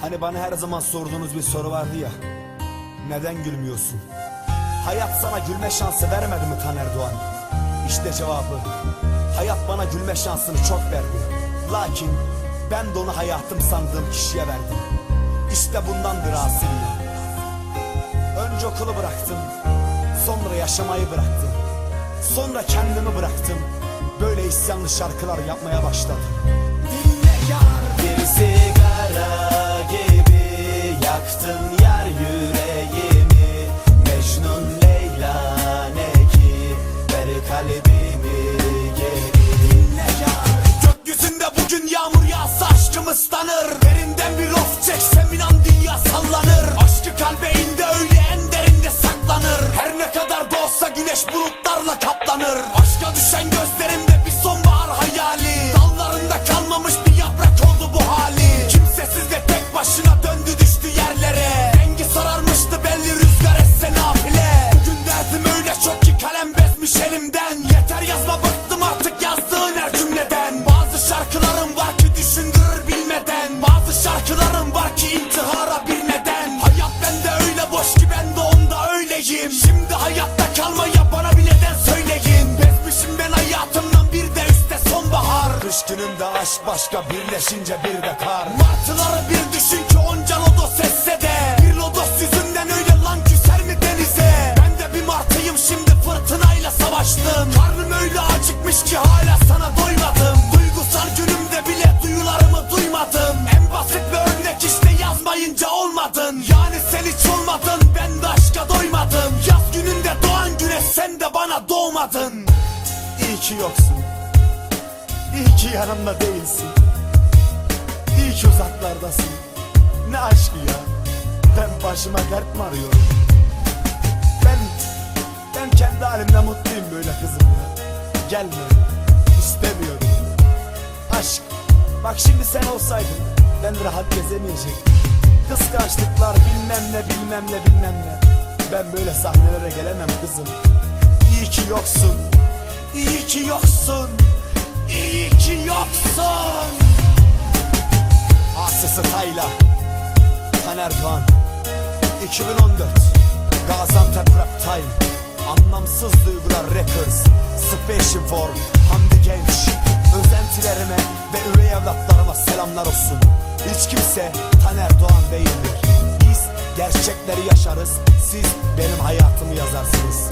Hani bana her zaman sorduğunuz bir soru vardı ya. Neden gülmüyorsun? Hayat sana gülme şansı vermedi mi Taner Doğan? İşte cevabı. Hayat bana gülme şansını çok verdi. Lakin ben de onu hayatım sandığım kişiye verdim. İşte bundandır asilliğim. Önce okulu bıraktım. Sonra yaşamayı bıraktım. Sonra kendimi bıraktım. Böyle isyanlı şarkılar yapmaya başladım. Dinle yar bir bulutlarla kaplanır. Aşka düşen gözlerimde aşk başka birleşince bir de kar. Martıları bir düşün ki onca lodos etse de. Bir lodos yüzünden öyle lan küser mi denize? Ben de bir martıyım şimdi fırtınayla savaştım. Karnım öyle acıkmış ki hala sana doymadım. Duygusal günümde bile duyularımı duymadım. En basit bir örnek işte yazmayınca olmadın. Yani sen hiç olmadın ben de aşka doymadım. Yaz gününde doğan güneş sen de bana doğmadın. İyi ki yoksun. İyi ki yanımda değilsin. İyi ki uzaklardasın. Ne aşkı ya. Ben başıma dert mi arıyorum? Ben, ben kendi halimde mutluyum böyle kızım ya. Gelme. istemiyorum. Aşk. Bak şimdi sen olsaydın ben rahat gezemeyecektim. Kıskançlıklar bilmem ne bilmem ne bilmem ne. Ben böyle sahnelere gelemem kızım. İyi ki yoksun. İyi ki yoksun. Yoksun. Asısı Tayla. Taner Doğan. 2014. Gaziantep Rap Time. Anlamsız Duygular Records. Special for Hamdi Genç. Özentilerime ve üvey evlatlarıma selamlar olsun. Hiç kimse Taner Doğan değildir. Biz gerçekleri yaşarız. Siz benim hayatımı yazarsınız.